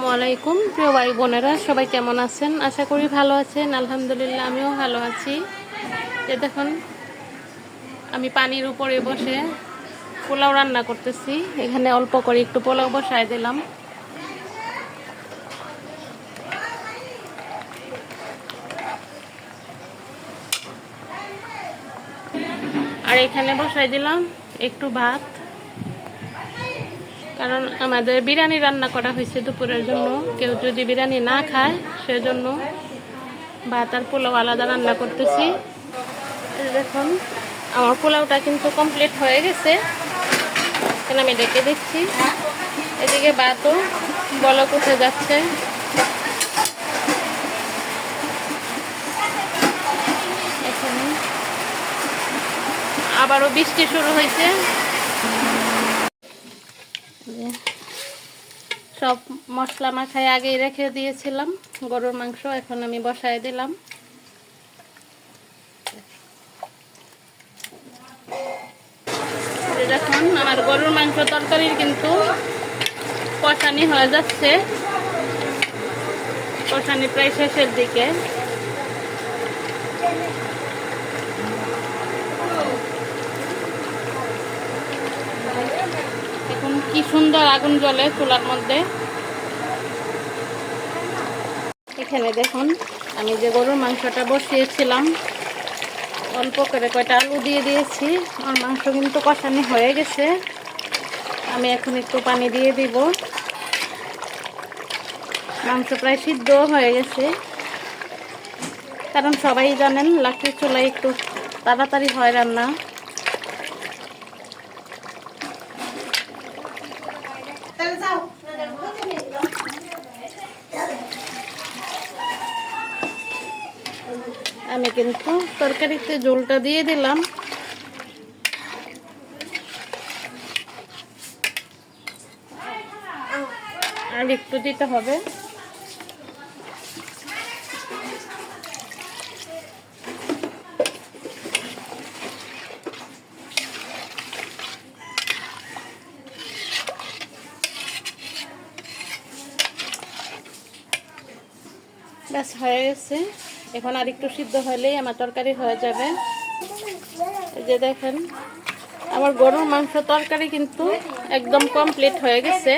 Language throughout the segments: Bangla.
আসসালামু আলাইকুম, প্রিয় ভাই বোনেরা, সবাই কেমন আছেন? আশা করি ভালো আছেন, আলহামদুলিল্লাহ আমিও ভালো আছি। এ দেখুন, আমি পানির উপরে বসে পোলাও রান্না করতেছি। এখানে অল্প করে একটু পোলাও বসায় দিলাম। আর এখানে বসাই দিলাম একটু ভাত। কারণ আমাদের বিরিয়ানি রান্না করা হয়েছে দুপুরের জন্য। কেউ যদি বিরিয়ানি না খায়, সেজন্য ভাত আর পোলাও আলাদা রান্না করতেছি। দেখুন, আমার পোলাওটা কিন্তু কমপ্লিট হয়ে গেছে। এখানে আমি ডেকে দিচ্ছি। এদিকে ভাতও বলক উঠে যাচ্ছে। আবারও বৃষ্টি শুরু হয়েছে। সব মশলা মাখায় আগেই রেখে দিয়েছিলাম, গরুর মাংস এখন আমি বসায় দিলাম। দেখুন, আমার গরুর মাংস তরকারির কিন্তু কষানি হয়ে যাচ্ছে। কষানি প্রায় শেষের দিকে এখন কি সুন্দর আগুন জ্বলে চুলার মধ্যে। এখানে দেখুন, আমি যে গরুর মাংসটা বসিয়েছিলাম, অল্প করে কয়টা আলু দিয়ে দিয়েছি। আমার মাংস কিন্তু কষানি হয়ে গেছে। আমি এখন একটু পানি দিয়ে দিব। মাংস প্রায় সিদ্ধ হয়ে গেছে। কারণ সবাই জানেন লাকড়ির চুলায় একটু তাড়াতাড়ি হয় রান্না। আমি কিন্তু তরকারিতে জলটা দিয়ে দিলাম। আর একটু দিতে হবে। ব্যাস হয়ে গেছে। এখন আর একটু সিদ্ধ হলেই আমার তরকারি হয়ে যাবে। যে দেখেন, আমার গরুর মাংস তরকারি কিন্তু একদম কমপ্লিট হয়ে গেছে।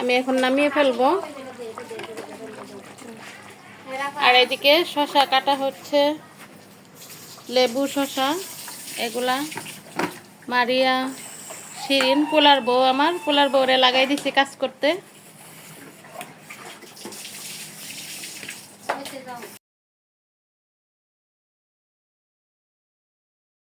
আমি এখন নামিয়ে ফেলব। আর এদিকে শশা কাটা হচ্ছে। লেবু শশা এগুলা। মারিয়া, শিরিন, পোলার বউ, আমার পোলার বউরে লাগাই দিছি কাজ করতে। 知道。